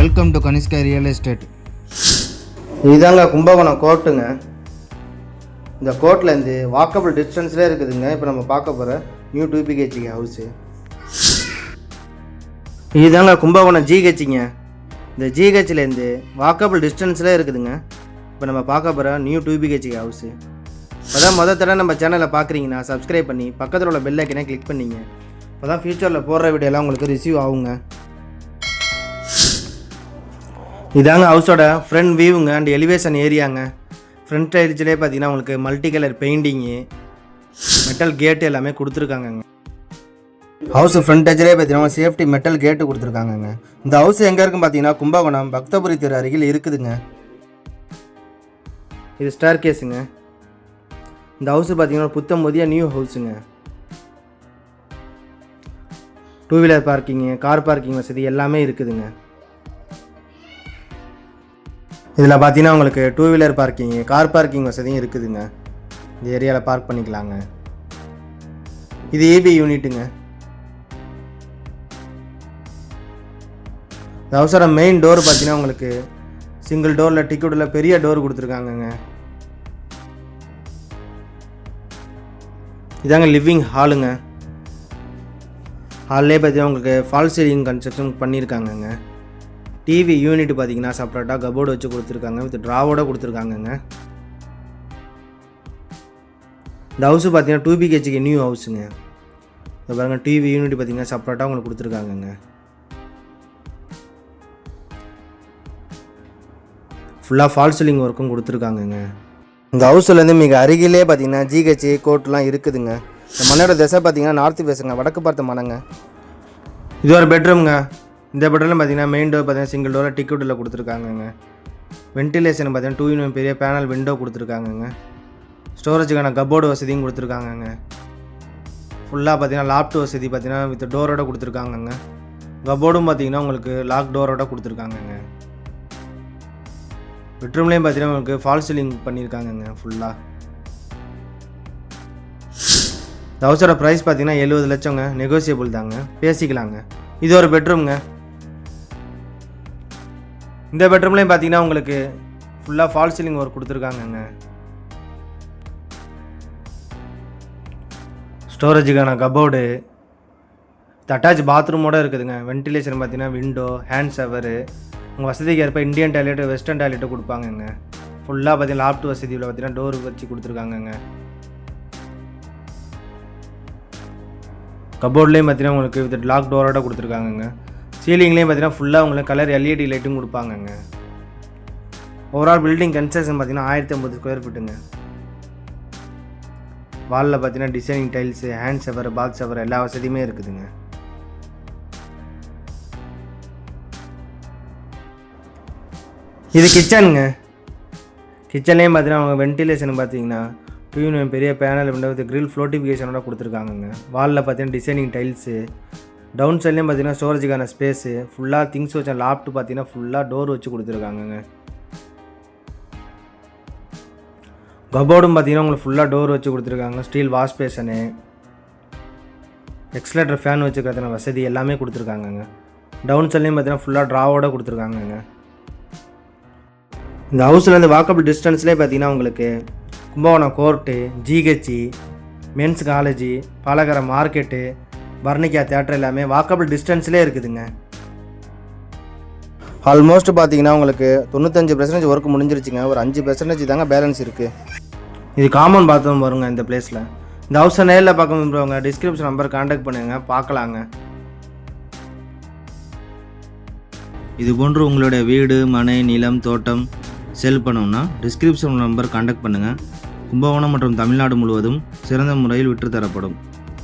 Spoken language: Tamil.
Welcome to Kanishka real estate இதுதாங்க கும்பகோணம் கோர்ட்டுங்க. இந்த கோர்ட்லேருந்து வாக்கபிள் டிஸ்டன்ஸ்லேயே இருக்குதுங்க. இப்போ நம்ம பார்க்க போகிற நியூ டூ ஹவுஸு இதுதாங்க கும்பகோணம் ஜிஹெச்சிங்க இந்த ஜிஹெச்லேருந்து வாக்கபிள் டிஸ்டன்ஸ்லேயே இருக்குதுங்க. இப்போ நம்ம பார்க்க போகிற நியூ டூ ஹவுஸு அதான் மொதல் தடவை நம்ம சேனலை பார்க்குறீங்கன்னா சப்ஸ்கிரைப் பண்ணி பக்கத்தில் உள்ள பெல் ஐக்கனே கிளிக் பண்ணிங்க. அப்போ தான் ஃப்யூச்சரில் போடுற வீடியோலாம் உங்களுக்கு ரிசீவ் ஆகுங்க. இதாங்க ஹவுஸோட ஃப்ரண்ட் வியூங்க அண்ட் எலிவேஷன் ஏரியாங்க ஃப்ரண்ட் சைட்ஸ்லேயே பார்த்தீங்கன்னா உங்களுக்கு மல்டி கலர் பெயிண்டிங்கு மெட்டல் கேட்டு எல்லாமே கொடுத்துருக்காங்கங்க. ஹவுஸ் ஃப்ரண்டேஜ்லேயே பார்த்தீங்கன்னா சேஃப்டி மெட்டல் கேட்டு கொடுத்துருக்காங்கங்க. இந்த ஹவுஸ் எங்கே இருக்குன்னு பார்த்தீங்கன்னா கும்பகோணம் பக்தபுரி தெரு அருகில் இருக்குதுங்க. இது ஸ்டார் கேஸுங்க இந்த ஹவுஸ் பார்த்தீங்கன்னா புத்தம் புதிய new ஹவுஸுங்க two wheeler parking car parking வசதி எல்லாமே இருக்குதுங்க. இதில் பார்த்தீங்கன்னா உங்களுக்கு two wheeler parking car parking வசதியும் இருக்குதுங்க. இந்த ஏரியாவில் பார்க் பண்ணிக்கலாங்க. இது ஏபி யூனிட்டுங்க இந்த அவசரம் மெயின் டோர் பார்த்தீங்கன்னா உங்களுக்கு சிங்கிள் டோரில் டிக்கெட்டில் பெரிய டோர் கொடுத்துருக்காங்கங்க. இதாங்க லிவிங் ஹாலுங்க ஹால்லே பார்த்தீங்கன்னா உங்களுக்கு ஃபால் சீலிங் கன்ஸ்ட்ரக்ஷன் பண்ணியிருக்காங்கங்க டிவி யூனிட் பார்த்தீங்கன்னா செப்பரேட்டாக கபோர்டு வச்சு கொடுத்துருக்காங்க வித் ட்ராவோட கொடுத்துருக்காங்கங்க. இந்த ஹவுஸு பார்த்தீங்கன்னா டூ பிஹெச்சுக்கு நியூ ஹவுஸுங்க இதை பாருங்க டிவி யூனிட் பார்த்தீங்கன்னா செப்பரேட்டாக உங்களுக்கு கொடுத்துருக்காங்கங்க. ஃபுல்லாக ஃபால் சீலிங் ஒர்க்கும் கொடுத்துருக்காங்கங்க. இந்த ஹவுஸ்லேருந்து மிக அருகிலே பார்த்தீங்கன்னா ஜிஹெச் கோர்ட்லாம் இருக்குதுங்க. இந்த மண்ணோட திசை பார்த்தீங்கன்னா நார்த்து பேசுங்க வடக்கு பார்த்த மனங்க இது ஒரு பெட்ரூம்ங்க இந்த பெட்ரூமில் பார்த்தீங்கன்னா மெயின் டோர் பார்த்தீங்கன்னா சிங்கிள் டோரில் டிக்கெட்டில் கொடுத்துருக்காங்கங்க. வென்டிலேஷன் பார்த்தீங்கன்னா டூ இன் பெரிய பேனல் விண்டோ கொடுத்துருக்காங்கங்க. ஸ்டோரேஜுக்கான கபோர்டு வசதியும் கொடுத்துருக்காங்கங்க. ஃபுல்லாக பார்த்தீங்கன்னா லாப்ட் வசதி பார்த்தீங்கன்னா வித் டோரோட கொடுத்துருக்காங்கங்க. கபோர்டும் பார்த்தீங்கன்னா உங்களுக்கு லாக் டோரோட கொடுத்துருக்காங்கங்க. பெட்ரூம்லேயும் பார்த்தீங்கன்னா உங்களுக்கு ஃபால் சீலிங் பண்ணியிருக்காங்கங்க ஃபுல்லாக இந்த ஹவுஸோட ப்ரைஸ் பார்த்தீங்கன்னா எழுபது லட்சங்க நெகோசியபிள் தாங்க. பேசிக்கலாங்க. இது ஒரு பெட்ரூம்ங்க இந்த பெட்ரூம்லேயும் பார்த்தீங்கன்னா உங்களுக்கு ஃபுல்லாக ஃபால் சீலிங் ஒர்க் கொடுத்துருக்காங்கங்க. ஸ்டோரேஜுக்கான கபோர்டு அட்டாச் பாத்ரூமோடு இருக்குதுங்க. வென்டிலேஷன் பார்த்தீங்கன்னா விண்டோ ஹேண்ட் ஷவரு உங்கள் வசதிக்கு ஏற்ப இந்தியன் டாய்லெட் வெஸ்டர்ன் டாய்லெட்டு கொடுப்பாங்கங்க. ஃபுல்லாக பார்த்தீங்கன்னா லாப்ட் வசதியில் பார்த்தீங்கன்னா டோர் வச்சு கொடுத்துருக்காங்கங்க. கபோர்ட்லேயும் பார்த்தீங்கன்னா உங்களுக்கு வித் லாக் டோரோட கொடுத்துருக்காங்கங்க. சீலிங்லேயும் பார்த்தீங்கன்னா ஃபுல்லாக உங்களுக்கு கலர் எல்இடி லைட்டும் கொடுப்பாங்கங்க. ஓவரால் பில்டிங் கன்ஸ்ட்ரக்ஷன் பார்த்தீங்கன்னா ஆயிரத்தி ஐம்பது ஸ்கொயர் ஃபீட்டுங்க வாலில் பார்த்தீங்கன்னா டிசைனிங் டைல்ஸு ஹேண்ட் ஷவர் பால் செவர் எல்லா வசதியுமே இருக்குதுங்க. இது கிச்சனுங்க கிச்சன்லேயும் பார்த்தீங்கன்னா அவங்க வென்டிலேஷன் பார்த்தீங்கன்னா டூ பெரிய பேனல் விண்டோ வித் கிரில் ஃப்ளோட்டிஃபிகேஷனோட கொடுத்துருக்காங்கங்க. வாலில் பார்த்தீங்கன்னா டிசைனிங் டைல்ஸு டவுன் சைட்லேயும் பார்த்தீங்கன்னா ஸ்டோரேஜுக்கான ஸ்பேஸு ஃபுல்லாக திங்ஸ் வச்ச லாப்ட் பார்த்தீங்கன்னா ஃபுல்லாக டோர் வச்சு கொடுத்துருக்காங்கங்க. கபோர்டும் பார்த்தீங்கன்னா உங்களுக்கு ஃபுல்லாக டோர் வச்சு கொடுத்துருக்காங்க. ஸ்டீல் வாஷ் பேஷனு எக்ஸ்லேட்டர் ஃபேன் வச்சுக்கிறதுன வசதி எல்லாமே கொடுத்துருக்காங்கங்க. டவுன் சைட்லேயும் பார்த்தீங்கன்னா ஃபுல்லாக ட்ராவோட கொடுத்துருக்காங்கங்க. இந்த ஹவுஸ்லேருந்து வாக்கபிள் டிஸ்டன்ஸ்லேயே பார்த்தீங்கன்னா உங்களுக்கு Kumbakonam court GHC men's college பாலகரம் market Varnika theatre எல்லாமே வாக்கபிள் டிஸ்டன்ஸ்லேயே இருக்குதுங்க. ஆல்மோஸ்ட் பார்த்தீங்கன்னா உங்களுக்கு தொண்ணூத்தஞ்சு பர்சன்டேஜ் ஒர்க் முடிஞ்சிருச்சுங்க. ஒரு அஞ்சு பர்சன்டேஜ் தாங்க பேலன்ஸ் இருக்குது இது காமன் பாத்ரூம் வருங்க இந்த பிளேஸில் இந்த ஹவுஸை நேரில் பார்க்க விரும்புகிறவங்க டிஸ்கிரிப்ஷன் நம்பர் காண்டாக்ட் பண்ணுங்க பார்க்கலாங்க. இது போன்று உங்களுடைய வீடு மனை நிலம் தோட்டம் செல் பண்ணணும்னா டிஸ்கிரிப்ஷன் நம்பர் காண்டாக்ட் பண்ணுங்கள் கும்பகோணம் மற்றும் தமிழ்நாடு முழுவதும் சிறந்த முறையில் விற்று